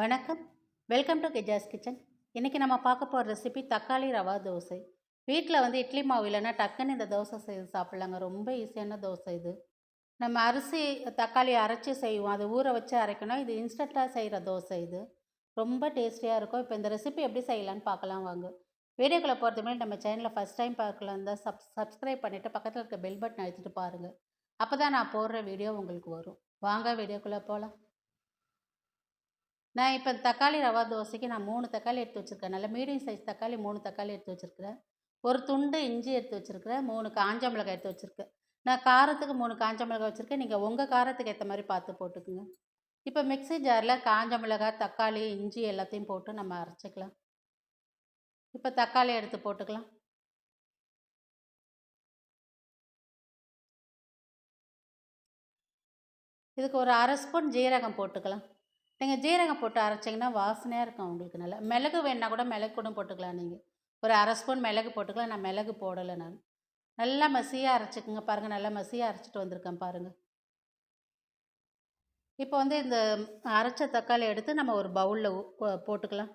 வணக்கம். Welcome to கெஜாஸ் kitchen இன்றைக்கி நம்ம பார்க்க போகிற ரெசிபி தக்காளி ரவா தோசை. வீட்டில் வந்து இட்லி மாவு இல்லைன்னா டக்குன்னு இந்த தோசை செய்து சாப்பிட்லாங்க. ரொம்ப ஈஸியான தோசை இது. நம்ம அரிசி தக்காளி அரைச்சி செய்வோம். அதை ஊற வச்சு அரைக்கணும். இது இன்ஸ்டண்ட்டாக செய்கிற தோசை இது. ரொம்ப டேஸ்டியாக இருக்கும். இப்போ இந்த ரெசிபி எப்படி செய்யலான்னு பார்க்கலாம் வாங்க. வீடியோக்குள்ளே போகிறது முன்னாடி நம்ம சேனலில் ஃபஸ்ட் டைம் பார்க்கலாம் இருந்தால் சப் சப்ஸ்கிரைப் பண்ணிவிட்டு பக்கத்தில் இருக்க பெல் பட்டன் அழுத்திட்டு பாருங்கள் அப்போ தான் நான் போடுற வீடியோ உங்களுக்கு வரும். வாங்க வீடியோக்குள்ளே போகலாம் நான் இப்போ தக்காளி ரவா தோசைக்கு நான் மூணு தக்காளி எடுத்து வச்சுருக்கேன். நல்ல மீடியம் சைஸ் தக்காளி மூணு தக்காளி எடுத்து வச்சுருக்கிறேன். ஒரு துண்டு இஞ்சி எடுத்து வச்சுருக்கிறேன். மூணு காஞ்ச மிளகாய் எடுத்து வச்சுருக்கேன். நான் காரத்துக்கு மூணு காஞ்ச மிளகாய் வச்சுருக்கேன். நீங்கள் உங்கள் காரத்துக்கு ஏற்ற மாதிரி பார்த்து போட்டுக்குங்க. இப்போ மிக்ஸி ஜாரில் காஞ்ச மிளகாய் தக்காளி இஞ்சி எல்லாத்தையும் போட்டு நம்ம அரைச்சிக்கலாம். இப்போ தக்காளி எடுத்து போட்டுக்கலாம். இதுக்கு ஒரு அரை ஸ்பூன் ஜீரகம் போட்டுக்கலாம். நீங்கள் ஜீரகம் போட்டு அரைச்சிங்கன்னா வாசனையாக இருக்கும் உங்களுக்கு நல்லா. மிளகு வேணால் கூட மிளகு கூட போட்டுக்கலாம் நீங்கள் ஒரு அரை ஸ்பூன் மிளகு போட்டுக்கலாம். நான் மிளகு போடலை நான். நல்லா மசியாக அரைச்சிக்கோங்க பாருங்கள் நல்லா மசியாக அரைச்சிட்டு வந்திருக்கேன் பாருங்கள் இப்போ வந்து இந்த அரைச்ச தக்காளி எடுத்து நம்ம ஒரு பவுலில் போட்டுக்கலாம்.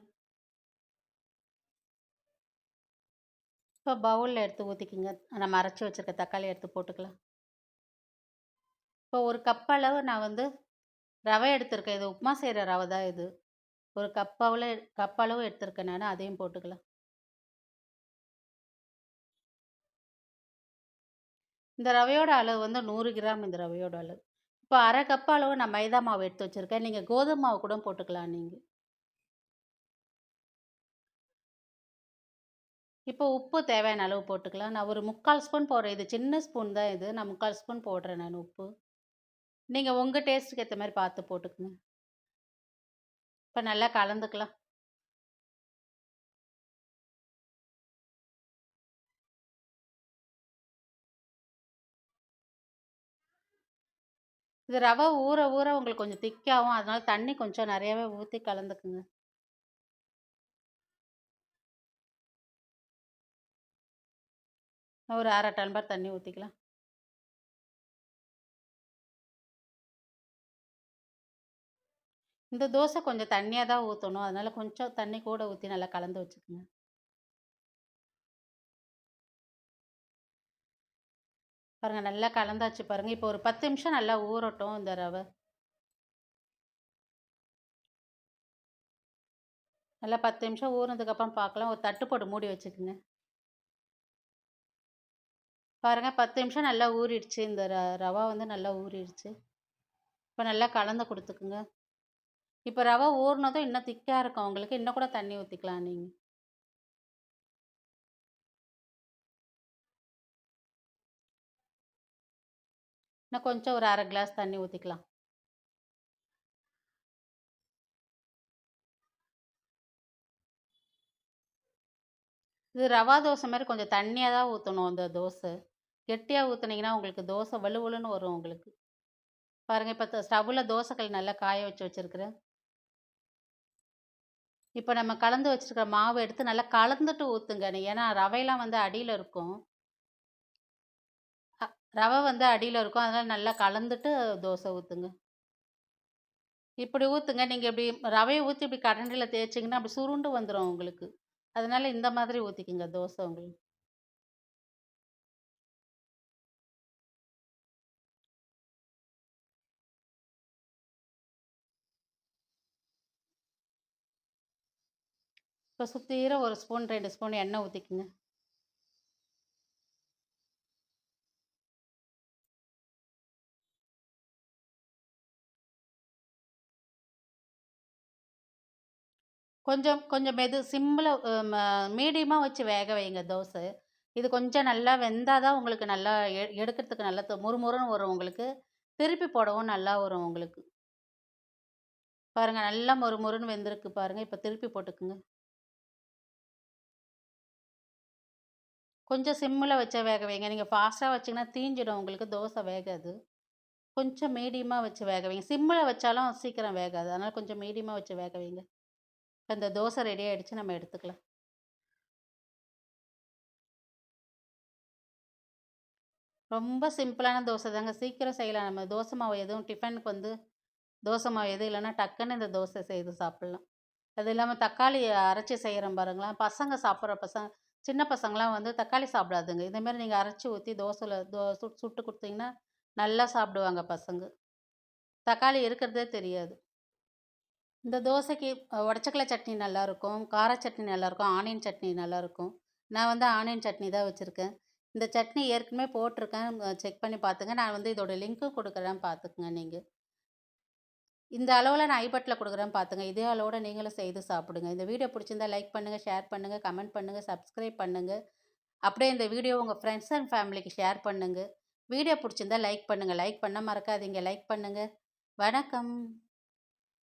இப்போ பவுலில் எடுத்து ஊற்றிக்கிங்க நம்ம அரைச்சி வச்சுருக்க தக்காளி எடுத்து போட்டுக்கலாம். இப்போ ஒரு கப் அளவு நான் வந்து ரவை எடுத்திருக்கேன். இது உப்புமா செய்கிற ரவை தான் இது. ஒரு கப்பாவில் கப் அளவு எடுத்திருக்கேன் நான். அதையும் போட்டுக்கலாம். இந்த ரவையோட அளவு வந்து நூறு கிராம் இந்த ரவையோட அளவு. இப்போ அரை கப் அளவு நான் மைதா மாவு எடுத்து வச்சுருக்கேன். நீங்கள் கோதுமை மாவு கூட போட்டுக்கலாம் நீங்கள் இப்போ உப்பு தேவையான அளவு போட்டுக்கலாம். நான் ஒரு முக்கால் ஸ்பூன் போடுறேன். இது சின்ன ஸ்பூன் தான் இது. நான் முக்கால் ஸ்பூன் போடுறேன் நான் உப்பு. நீங்கள் உங்கள் டேஸ்ட்டுக்கு ஏற்ற மாதிரி பார்த்து போட்டுக்குங்க. இப்போ நல்லா கலந்துக்கலாம். இது ரவை ஊற ஊற உங்களுக்கு கொஞ்சம் திக்காகும் அதனால தண்ணி கொஞ்சம் நிறையாவே ஊற்றி கலந்துக்குங்க. ஒரு அரை டம்பர் தண்ணி ஊற்றிக்கலாம் இந்த தோசை கொஞ்சம் தண்ணியாக தான் ஊற்றணும் அதனால் கொஞ்சம் தண்ணி கூட ஊற்றி நல்லா கலந்து வச்சுக்கோங்க. பாருங்கள் நல்லா கலந்தாச்சு பாருங்கள் இப்போ ஒரு பத்து நிமிஷம் நல்லா ஊறட்டும் இந்த ரவை. நல்லா பத்து நிமிஷம் ஊறினதுக்கப்புறம் பார்க்கலாம் ஒரு தட்டுப்போடு மூடி வச்சுக்கோங்க. பாருங்கள் பத்து நிமிஷம் நல்லா ஊறிடுச்சு. இந்த ர ரவா வந்து நல்லா ஊறிடுச்சு. இப்போ நல்லா கலந்து கொடுத்துக்குங்க. இப்போ ரவை ஊறினதும் இன்னும் திக்காக இருக்கும். உங்களுக்கு இன்னும் கூட தண்ணி ஊற்றிக்கலாம் நீங்கள் இன்னும் கொஞ்சம் ஒரு அரை கிளாஸ் தண்ணி ஊற்றிக்கலாம் இது ரவா தோசை மாதிரி கொஞ்சம் தண்ணியாக தான் ஊற்றணும் அந்த தோசை. கெட்டியாக ஊற்றுனீங்கன்னா உங்களுக்கு தோசை வலுவலுன்னு வரும் உங்களுக்கு. பாருங்கள் இப்போ ஸ்டவ்வில் தோசைகள் நல்லா காய வச்சு வச்சுருக்குறேன். இப்போ நம்ம கலந்து வச்சுருக்க மாவு எடுத்து நல்லா கலந்துட்டு ஊற்றுங்க ஏன்னா ரவையெல்லாம் வந்து அடியில் இருக்கும். ரவை வந்து அடியில் இருக்கும். அதனால் நல்லா கலந்துட்டு தோசை ஊற்றுங்க இப்படி ஊற்றுங்க நீங்கள் இப்படி ரவையை ஊற்றி இப்படி கரண்டியில் தேய்ச்சிங்கன்னா அப்படி சுருண்டு வந்துடும் உங்களுக்கு. அதனால் இந்த மாதிரி ஊற்றிக்கிங்க தோசை உங்களுக்கு. இப்போ சுற்றிர ஒரு ஸ்பூன் ரெண்டு ஸ்பூன் எண்ணெய் ஊற்றிக்குங்க கொஞ்சம் கொஞ்சம் மெது சிம்மில் மீடியமாக வச்சு வேக வைங்க தோசை. இது கொஞ்சம் நல்லா வெந்தால் தான் உங்களுக்கு நல்லா எ எடுக்கிறதுக்கு நல்லா முறுமுறுன்னு வரும் உங்களுக்கு. திருப்பி போடவும் நல்லா வரும் உங்களுக்கு. பாருங்கள் நல்லா மொறுமொறுன்னு வெந்திருக்கு பாருங்கள் இப்போ திருப்பி போட்டுக்குங்க. கொஞ்சம் சிம்மில் வச்சா வேக வைங்க. நீங்கள் ஃபாஸ்ட்டாக வச்சிங்கன்னா தீஞ்சிடும். உங்களுக்கு தோசை வேகாது. கொஞ்சம் மீடியமாக வச்சு வேக வைங்க. சிம்மில் வச்சாலும் சீக்கிரம் வேகாது. அதனால் கொஞ்சம் மீடியமாக வச்சு வேக வைங்க. அந்த தோசை ரெடி ஆகிடுச்சு நம்ம எடுத்துக்கலாம். ரொம்ப சிம்பிளான தோசை தாங்க. சீக்கிரம் செய்யலாம். நம்ம தோசை மாவு எதுவும் டிஃபனுக்கு வந்து தோசை மாவு எதுவும் இல்லைன்னா டக்குன்னு இந்த தோசை செய்து சாப்பிட்லாம். அது இல்லாமல் தக்காளி அரைச்சி செய்கிறோம் பாருங்களேன். பசங்க சாப்பிட்ற பசங்க சின்ன பசங்களாம் வந்து தக்காளி சாப்பிடாதுங்க. இதேமாரி நீங்கள் அரைச்சி ஊற்றி தோசையில் தோ சுட் சுட்டு கொடுத்தீங்கன்னா நல்லா சாப்பிடுவாங்க பசங்க. தக்காளி இருக்கிறதே தெரியாது. இந்த தோசைக்கு உடச்சக்கலை சட்னி நல்லாயிருக்கும் கார சட்னி நல்லாயிருக்கும் ஆனியன் சட்னி நல்லாயிருக்கும் நான் வந்து ஆனியன் சட்னி தான் வச்சுருக்கேன். இந்த சட்னி ஏற்கனவே போட்டிருக்கேன். செக் பண்ணி பார்த்துங்க நான் வந்து இதோட லிங்க்கும் கொடுக்குறேன். பார்த்துக்குங்க நீங்கள் இந்த அளவில் நான் ஐபட்டில் கொடுக்குறேன் பார்த்துங்க இதே அளவோட நீங்களும் செய்து சாப்பிடுங்க. இந்த வீடியோ பிடிச்சிருந்தா லைக் பண்ணுங்கள் ஷேர் பண்ணுங்கள் கமெண்ட் பண்ணுங்கள் சப்ஸ்கிரைப் பண்ணுங்கள் அப்படியே இந்த வீடியோ உங்கள் ஃப்ரெண்ட்ஸ் அண்ட் ஃபேமிலிக்கு ஷேர் பண்ணுங்கள் வீடியோ பிடிச்சிருந்தா லைக் பண்ணுங்கள் லைக் பண்ண மறக்காதீங்க. லைக் பண்ணுங்கள் வணக்கம்.